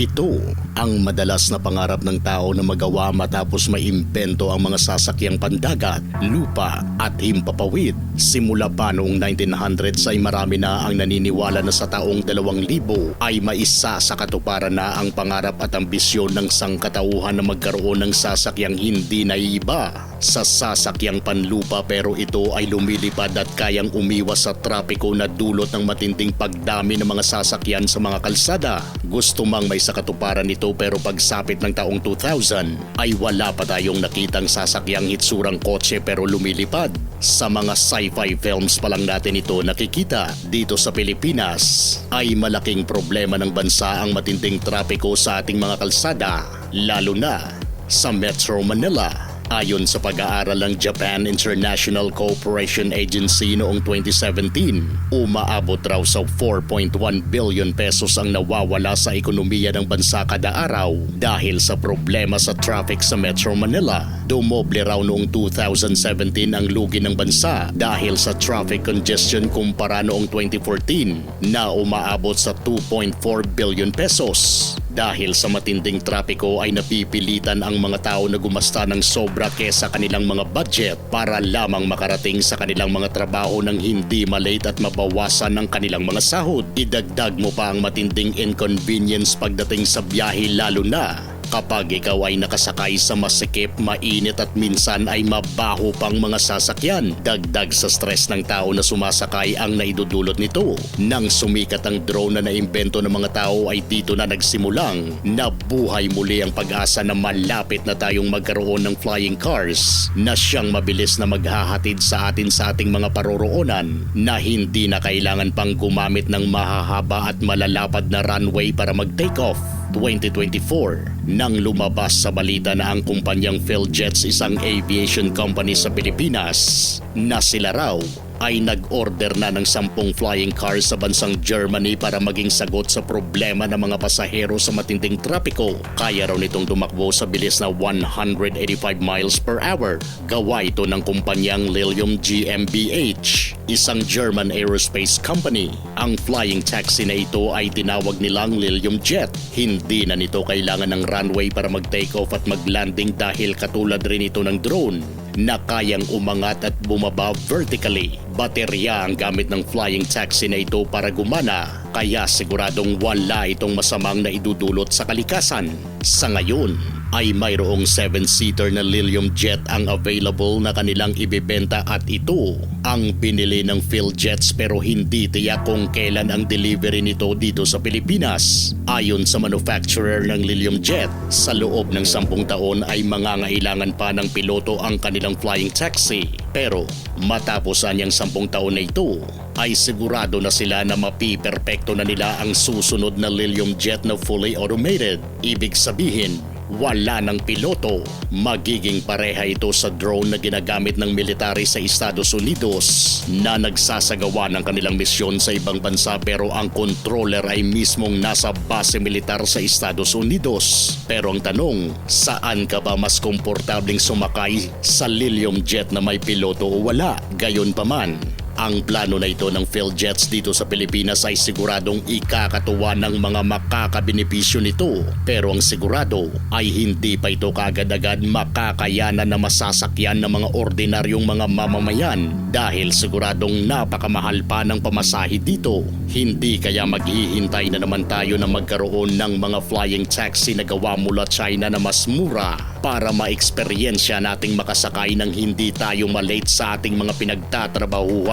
Ito ang madalas na pangarap ng tao na magawa matapos maimbento ang mga sasakyang pandagat, lupa at himpapawid. Simula pa noong 1900s ay marami na ang naniniwala na sa taong 2000 ay maisa sa katuparan na ang pangarap at ambisyon ng sangkatauhan na magkaroon ng sasakyang hindi naiiba sa sasakyang panlupa pero ito ay lumilipad at kayang umiwas sa trapiko na dulot ng matinding pagdami ng mga sasakyan sa mga kalsada. Gusto mang may sakatuparan nito pero pagsapit ng taong 2000 ay wala pa tayong nakitang sasakyang hitsurang kotse pero lumilipad. Sa mga sci-fi films pa lang natin ito nakikita dito sa Pilipinas ay malaking problema ng bansa ang matinding trapiko sa ating mga kalsada lalo na sa Metro Manila. Ayon sa pag-aaral ng Japan International Cooperation Agency noong 2017, umaabot raw sa 4.1 billion pesos ang nawawala sa ekonomiya ng bansa kada araw dahil sa problema sa traffic sa Metro Manila. Dumoble raw noong 2017 ang lugi ng bansa dahil sa traffic congestion kumpara noong 2014 na umaabot sa 2.4 billion pesos. Dahil sa matinding trapiko ay napipilitan ang mga tao na gumasta ng sobra kesa kanilang mga budget para lamang makarating sa kanilang mga trabaho ng hindi malate at mabawasan ang kanilang mga sahod. Idagdag mo pa ang matinding inconvenience pagdating sa biyahe lalo na kapag ikaw ay nakasakay sa masikip, mainit at minsan ay mabaho pang mga sasakyan. Dagdag sa stress ng tao na sumasakay ang naidudulot nito. Nang sumikat ang drone na naimbento ng mga tao ay dito na nagsimulang nabuhay muli ang pag-asa na malapit na tayong magkaroon ng flying cars na siyang mabilis na maghahatid sa atin sa ating mga paroroonan na hindi na kailangan pang gumamit ng mahahaba at malalapad na runway para mag-take off. 2024 nang lumabas sa balita na ang kumpanyang PhilJets isang aviation company sa Pilipinas na sila raw ay nag-order na ng sampung flying cars sa bansang Germany para maging sagot sa problema ng mga pasahero sa matinding trapiko. Kaya raw nitong tumakbo sa bilis na 185 miles per hour. Gawa ito ng kumpanyang Lilium GmbH, isang German aerospace company. Ang flying taxi na ito ay tinawag nilang Lilium Jet. Hindi na nito kailangan ng runway para mag-take off at mag-landing dahil katulad rin ito ng drone na kayang umangat at bumaba vertically. Baterya ang gamit ng flying taxi na ito para gumana kaya siguradong wala itong masamang na idudulot sa kalikasan. Sa ngayon, ay mayroong 7-seater na Lilium Jet ang available na kanilang ibebenta at ito ang binili ng PhilJets pero hindi tiyak kung kailan ang delivery nito dito sa Pilipinas. Ayon sa manufacturer ng Lilium Jet, sa loob ng 10 taon ay mangangailangan pa ng piloto ang kanilang flying taxi. Pero matapos anyang 10 taon na ito, ay sigurado na sila na mapiperpekto na nila ang susunod na Lilium Jet na fully automated. Ibig sabihin, wala ng piloto. Magiging pareha ito sa drone na ginagamit ng military sa Estados Unidos na nagsasagawa ng kanilang misyon sa ibang bansa pero ang controller ay mismong nasa base militar sa Estados Unidos. Pero ang tanong, saan ka ba mas komportabling sumakay sa Lilium Jet na may piloto o wala? Gayon pa man, ang plano na ito ng PhilJets dito sa Pilipinas ay siguradong ikakatuwa ng mga makakabenepisyo nito. Pero ang sigurado ay hindi pa ito kagad-agad makakayanan na masasakyan ng mga ordinaryong mga mamamayan dahil siguradong napakamahal pa ng pamasahe dito. Hindi kaya maghihintay na naman tayo na magkaroon ng mga flying taxi na gawa mula China na mas mura para ma-eksperyensya nating makasakay ng hindi tayo malate sa ating mga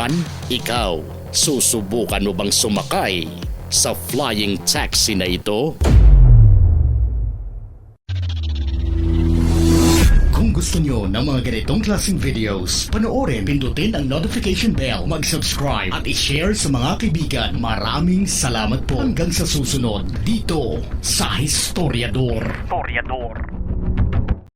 pinagtatrabahuan? Ikaw, susubukan mo bang sumakay sa flying taxi na ito? Kung gusto nyo ng mga ganitong klaseng videos, panoorin, pindutin ang notification bell, mag-subscribe at i-share sa mga kaibigan. Maraming salamat po hanggang sa susunod dito sa Historiador. Historiador.